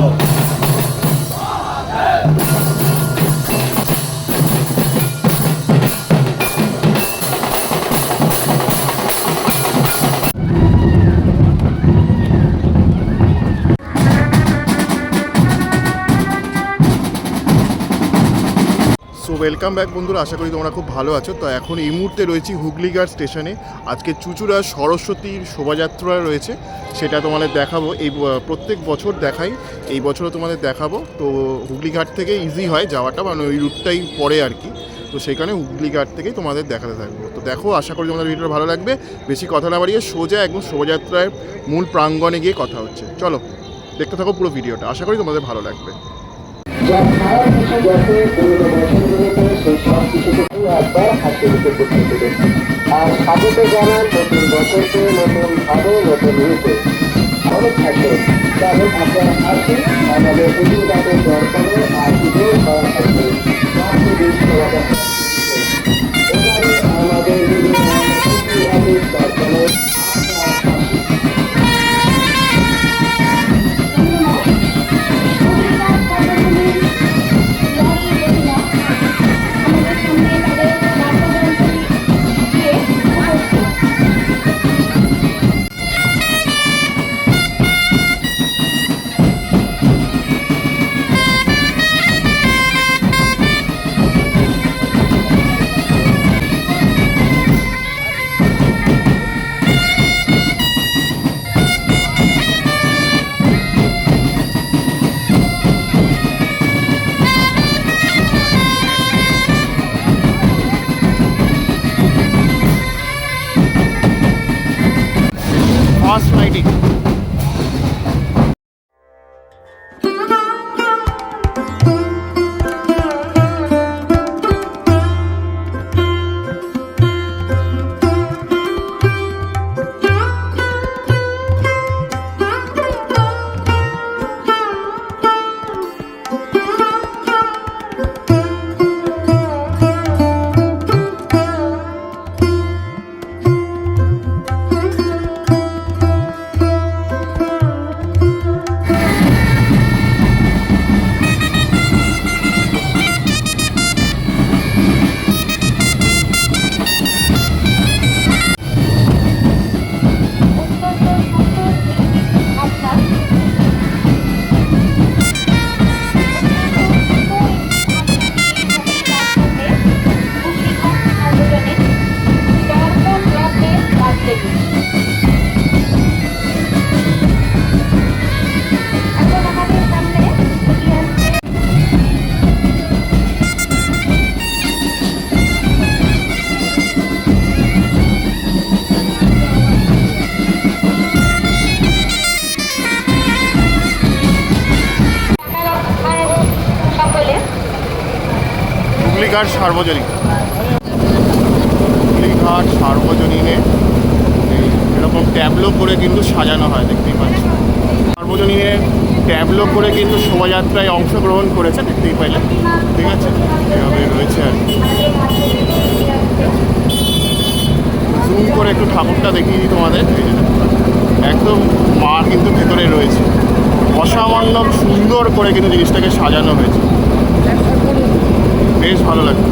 어. Welcome back বন্ধুরা, আশা করি তোমরা খুব ভালো আছো। তো এখন এই মুহূর্তে রয়েছি হুগলিঘাট স্টেশনে। আজকে চুচুড়া সরস্বতীর শোভাযাত্রা রয়েছে, সেটা তোমাদের দেখাবো। এই প্রত্যেক বছর দেখাই, এই বছরও তোমাদের দেখাবো। তো হুগলিঘাট থেকে ইজি হয় যাওয়াটা মানে ওই রুটটাই পড়ে আর কি। তো সেখানে হুগলিঘাট থেকেই তোমাদের দেখাতে থাকব। তো দেখো, আশা করি তোমাদের ভিডিওটা ভালো লাগবে। বেশি কথা না বাড়িয়ে সোজা একদম শোভাযাত্রার মূল প্রাঙ্গণে গিয়ে কথা হচ্ছে। চলো, দেখতে থাকো পুরো ভিডিওটা। আশা করি তোমাদের ভালো লাগবে। যা খারাপ কিছু গেছে সেই সব কিছুকে একবার হাসি মুখে করতে দেবে আর স্বাগত জানান নতুন বছরকে, নতুন ভাবে, নতুন রূপে। অনেক থাকবে তাহলে আপনারা আসুন, আমাদের উদ্যোগাদের দরকারে আর থাকবে আমাদের হুগলিঘাট সার্বজনীন। হুগলিঘাট সার্বজনীনে এরকম ট্যাবলো করে কিন্তু সাজানো হয়, দেখতেই পাচ্ছি সার্বজনীনে ট্যাবলো করে কিন্তু শোভাযাত্রায় অংশগ্রহণ করেছে, দেখতেই পাইলে ঠিক আছে? এভাবে রয়েছে আর জুম করে একটু ঠাকুরটা দেখিয়ে দিই তোমাদের একদম মা কিন্তু ভেতরে রয়েছে। অসামান্য সুন্দর করে কিন্তু জিনিসটাকে সাজানো হয়েছে। বেশ ভালো লাগে।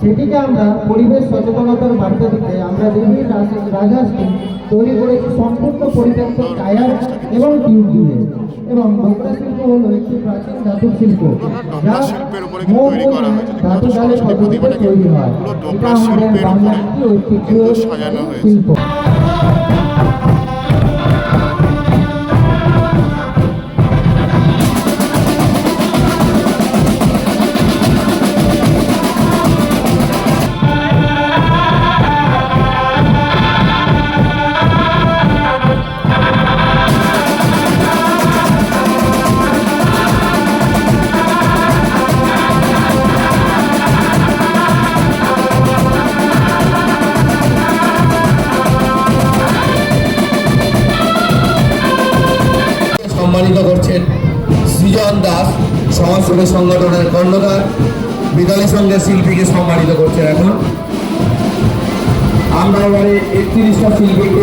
সেটিকে আমরা পরিবেশ সচেতনতার বার্তা দিতে আমরা দেবীর রাজ- রাজহাঁসটি তৈরি করেছি সম্পূর্ণ পরিত্যক্ত টায়ার এবং টিউব দিয়ে। এবং ডোকরা শিল্প হলো একটি প্রাচীন ধাতু শিল্প। যা শিল্পের উপরে তৈরি করা হয়েছে। ধাতু জালের পদ্ধতিতে তৈরি হয়। এটা আমাদের বাংলার একটি ঐতিহ্য সভাপতিত্ব করছেন সৃজন দাস সমাজসেবী সংগঠনের কর্ণধার বিদালী সঙ্গে শিল্পীকে সম্মানিত করছেন এখন। আমরা এবারে একত্রিশটা শিল্পীকে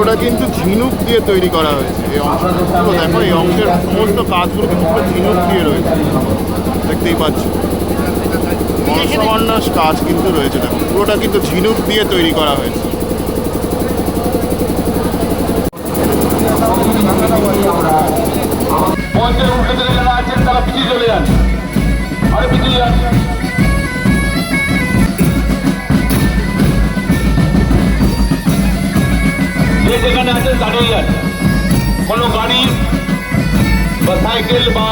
ওটা কিন্তু ঝিনুক দিয়ে তৈরি করা হয়েছে। এই অংশগুলো দেখো এই অংশের সমস্ত কাজগুলো কিন্তু ঝিনুক দিয়ে রয়েছে। দেখতেই পাচ্ছ। কাজ কিন্তু রয়েছে। দেখো পুরোটা কিন্তু ঝিনুক দিয়ে তৈরি করা হয়েছে। মঞ্চের দিকে যারা আছেন তারা পিছিয়ে চলে যান। আরে পিছিয়ে যান। যে যেখানে আছেন দাঁড়িয়ে যান। কোনো গাড়ি বা সাইকেল বা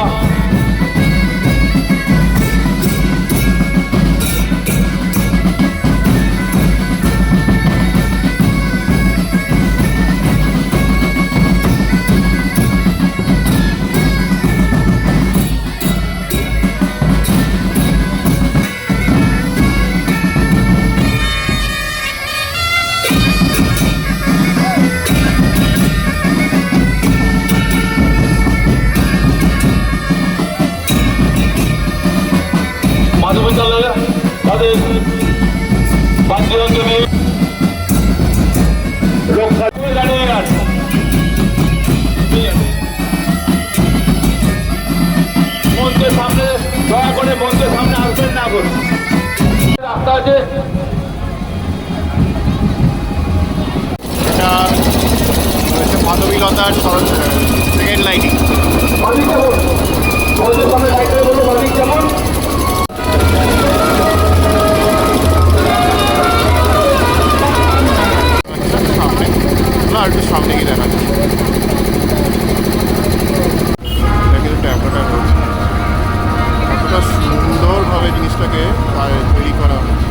তাদের রক্ষা দাঁড়িয়ে মঞ্চের সামনে দয়া করে মঞ্চের সামনে আসবেন না করুন রাস্তা আছে। মাধবীলতার সেকেন্ড লাইটিং মালিক কেমন? মঞ্চের সামনে লাইটে বলো মালিক কেমন? না, একটু সামনে গিয়ে দেখা যাচ্ছে এটা কিন্তু ট্যাবলেটা রয়েছে কতটা সুন্দরভাবে জিনিসটাকে তৈরি করা হয়েছে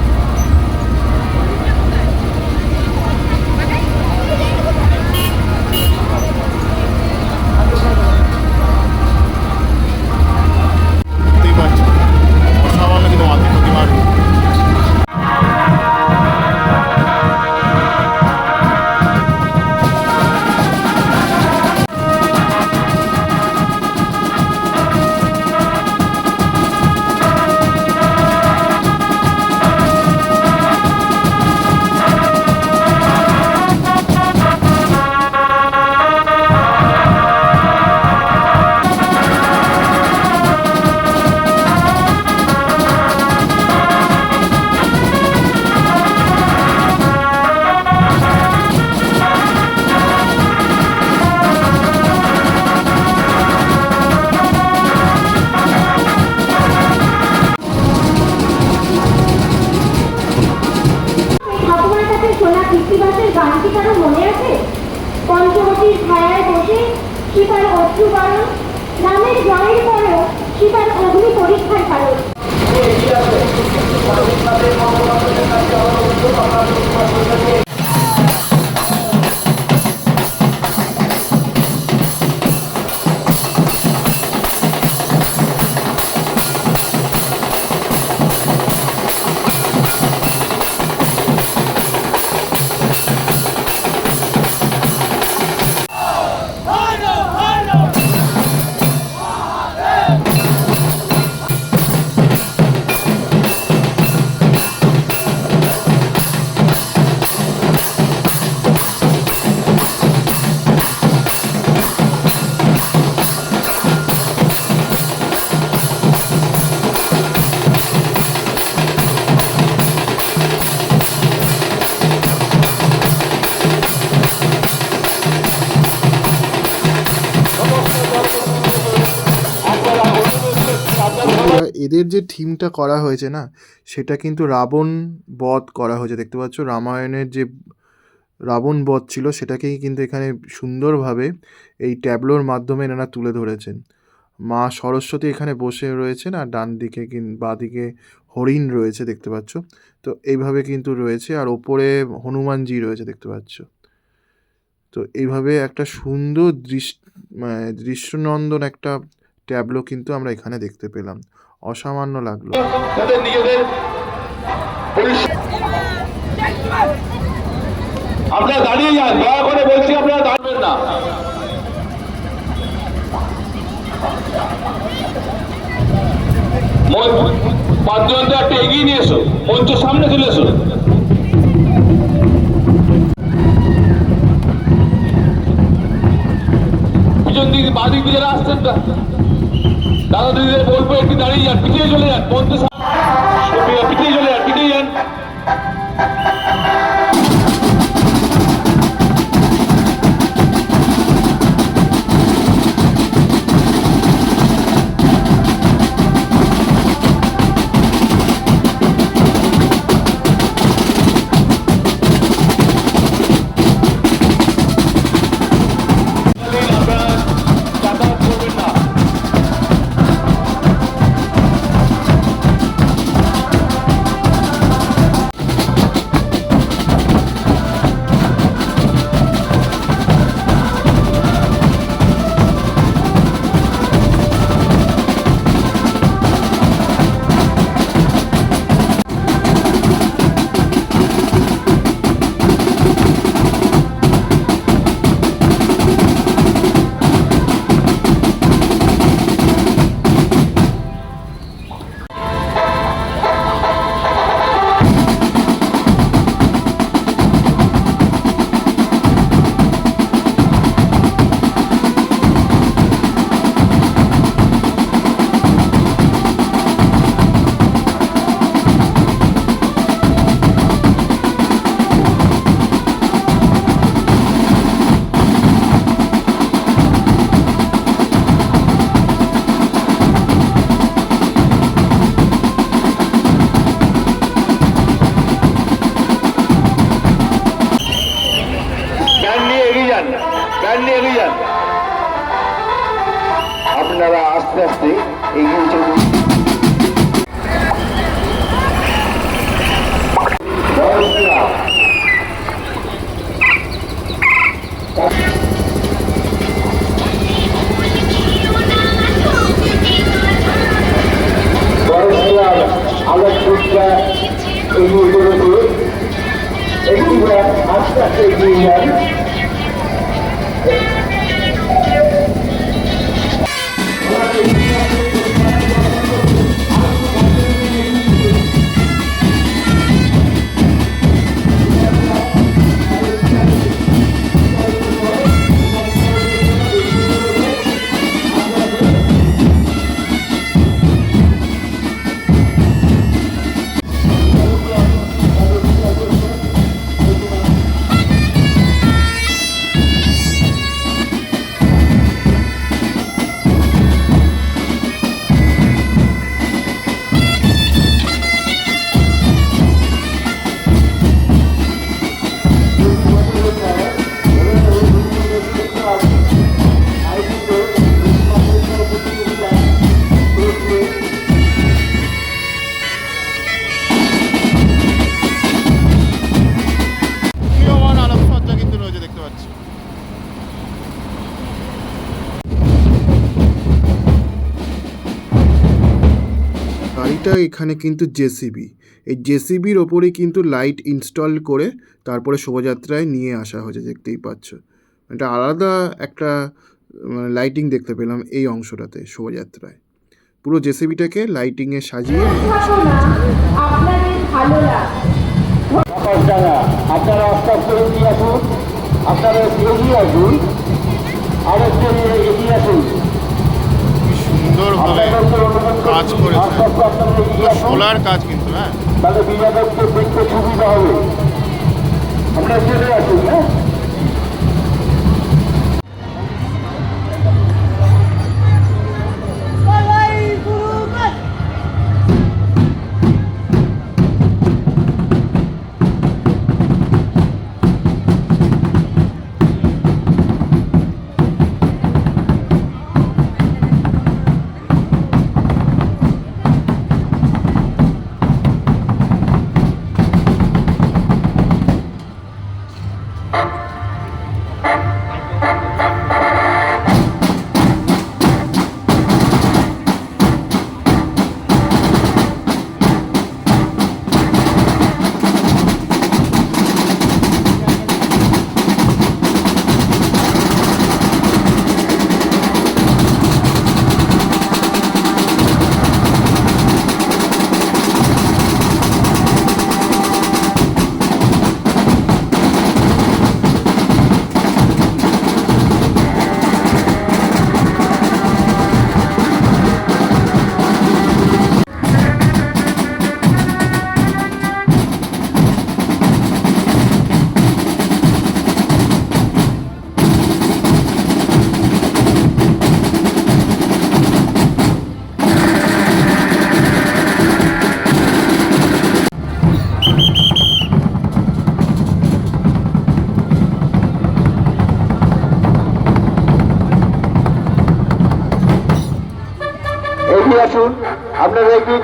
সীতার অশ্রু বারণ রামের জয়ের পরেও সীতার অগ্নি পরীক্ষার কারণ যে থিমটা করা হয়েছে না, সেটা কিন্তু রাবণ বধ করা হয়েছে। দেখতে পাচ্ছ, রামায়ণের যে রাবণ বধ ছিল, সেটাকেই কিন্তু এখানে সুন্দরভাবে এই ট্যাবলোর মাধ্যমে এনারা তুলে ধরেছেন। মা সরস্বতী এখানে বসে রয়েছেন আর ডান দিকে কিন- বাঁ দিকে হরিণ রয়েছে দেখতে পাচ্ছ। তো এইভাবে কিন্তু রয়েছে আর ওপরে হনুমানজি রয়েছে দেখতে পাচ্ছ। তো এইভাবে একটা সুন্দর দৃশ্য মানে দৃশ্যনন্দন একটা ট্যাবলো কিন্তু আমরা এখানে দেখতে পেলাম। অসামান্য লাগল। আপনারা দাঁড়িয়ে যান, দয়া করে বলছি আপনারা দাঁড়াবেন না। একটু এগিয়ে মঞ্চ সামনে চলে আসছেন দাদা দিদিদের বলব একটু দাঁড়িয়ে যান পিছিয়ে চলে যান সামনে পিছিয়ে চলে যান। এখানে কিন্তু জেসিবি। এই জেসিবির ওপরে কিন্তু লাইট ইনস্টল করে তারপরে শোভাযাত্রায় নিয়ে আসা হয়েছে দেখতেই পাচ্ছ। এটা আলাদা একটা মানে লাইটিং দেখতে পেলাম এই অংশটাতে শোভাযাত্রায়। পুরো জেসিবিটাকে লাইটিংয়ে সাজিয়ে আপনারা আপনারা আস্তে আস্তে এগিয়ে আসুন আপনারা এগিয়ে আসুন। আর একটু অনুরোধ কাজ করেছে। আসুন সোলার কাজ কিন্তু হ্যাঁ। তাহলে দেখতে সুবিধা হবে। আপনারা চলে আসুন হ্যাঁ?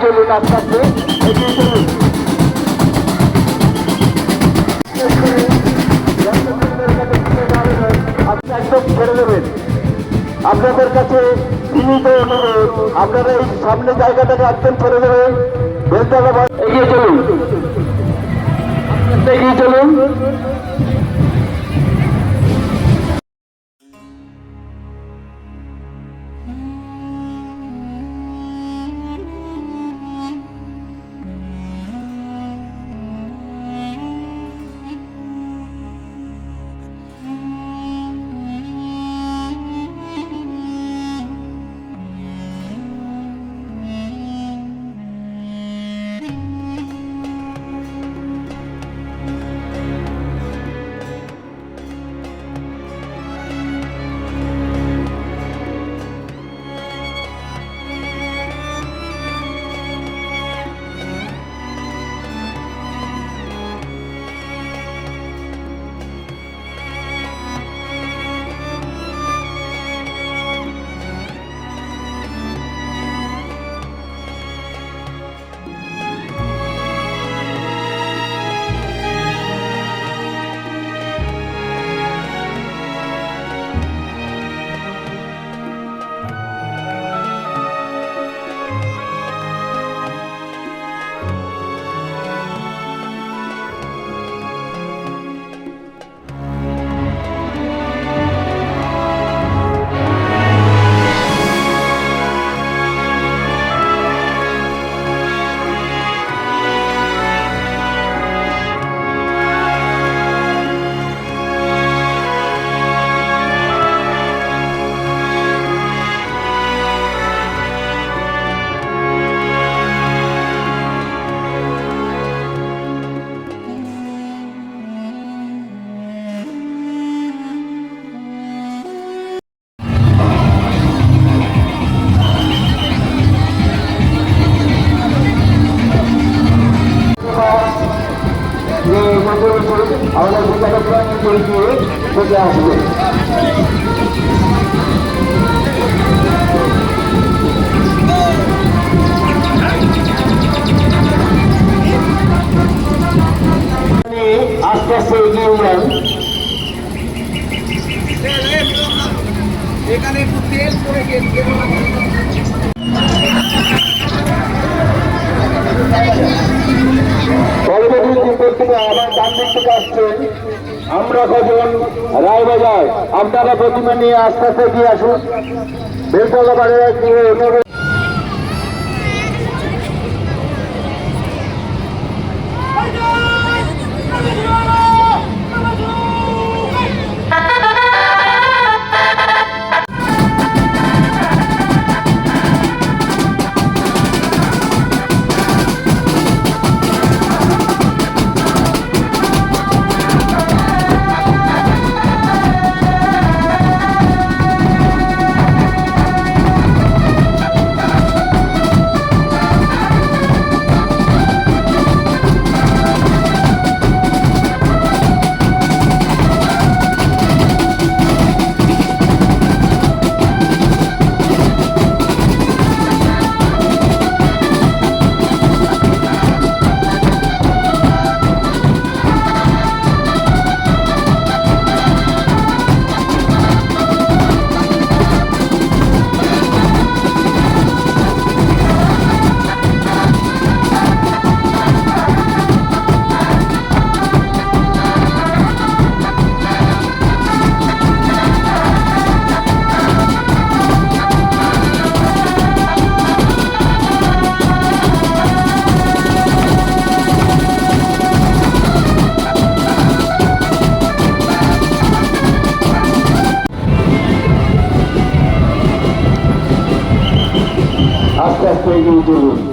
চলুন আস্তে আস্তে এগিয়ে চলুন আপনি একদম ছেড়ে দেবেন আপনাদের কাছে আপনারা এই সামনে জায়গাটাকে একদম ছেড়ে দেবেন এগিয়ে চলুন। এগিয়ে চলুন। পরবর্তী একটু থেকে আবার ডান দিক থেকে আসছে। আমরা কজন? রায়বাজার। আপনারা প্রতিমা নিয়ে আস্তে আস্তে গিয়ে আসুন। বেলতলা বাজারে অনুরোধ আস্তে আস্তে এগিয়ে চলুন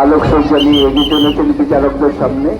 আলোকসজ্জা নিয়ে এগিয়ে চলেছেন বিচারকদের সামনে।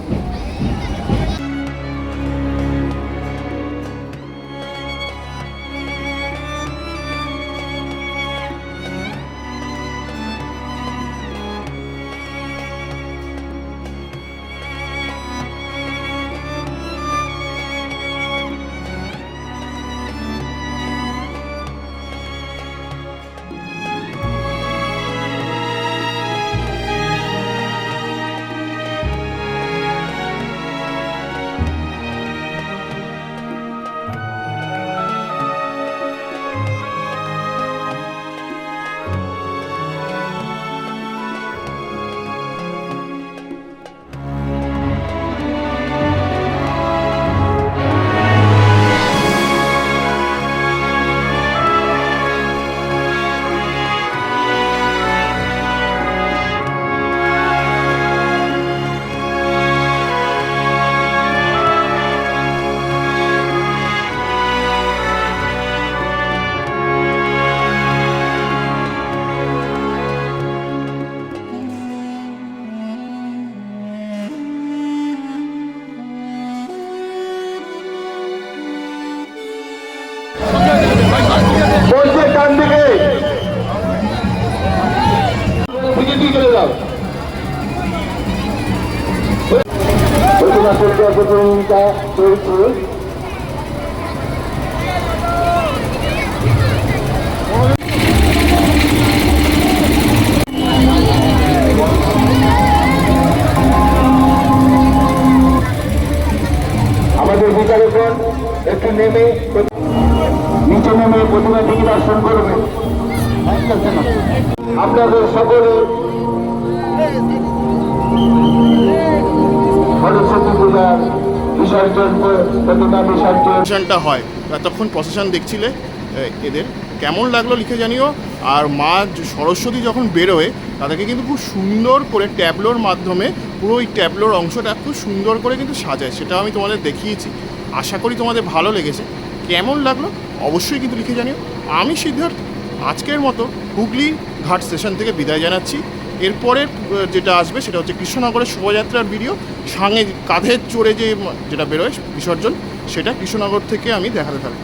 চলে যাও। প্রতিযোগিতা চলছে আমাদের বিচারকগণ একটু নেমে নিচে নেমে প্রতিমাটিকে দর্শন করবে। আপনাদের সকলে সরস্বতী পূজার বিসর্জন হয়। এতক্ষণ প্রসেশন দেখছিলে এদের? কেমন লাগল লিখে জানিও? আর মা সরস্বতী যখন বেরোয়, তাদেরকে কিন্তু খুব সুন্দর করে ট্যাবলোর মাধ্যমে পুরো ওই ট্যাবলোর অংশটা খুব সুন্দর করে কিন্তু সাজায়। সেটা আমি তোমাদের দেখিয়েছি। আশা করি তোমাদের ভালো লেগেছে। কেমন লাগল? অবশ্যই কিন্তু লিখে জানিও। আমি সিদ্ধার্থ, আজকের মতো হুগলি ঘাট স্টেশন থেকে বিদায় জানাচ্ছি। এরপরে যেটা আসবে সেটা হচ্ছে কৃষ্ণনগরের শোভাযাত্রার ভিডিও। সাঙে কাঁধের চড়ে যে যেটা বেরোয় বিসর্জন, সেটা কৃষ্ণনগর থেকে আমি দেখাতে থাকব।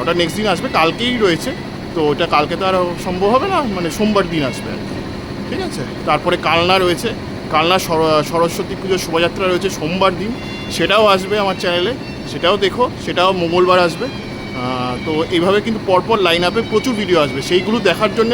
ওটা নেক্সট দিন আসবে, কালকেই রয়েছে। তো ওটা কালকে তো আর সম্ভব হবে না মানে সোমবার দিন আসবে ঠিক আছে? তারপরে কালনা রয়েছে। কালনা সরস্বতী পুজোর শোভাযাত্রা রয়েছে সোমবার দিন। সেটাও আসবে আমার চ্যানেলে সেটাও দেখো, সেটাও মঙ্গলবার আসবে। তো এইভাবে কিন্তু পরপর লাইন আপে প্রচুর ভিডিও আসবে। সেইগুলো দেখার জন্য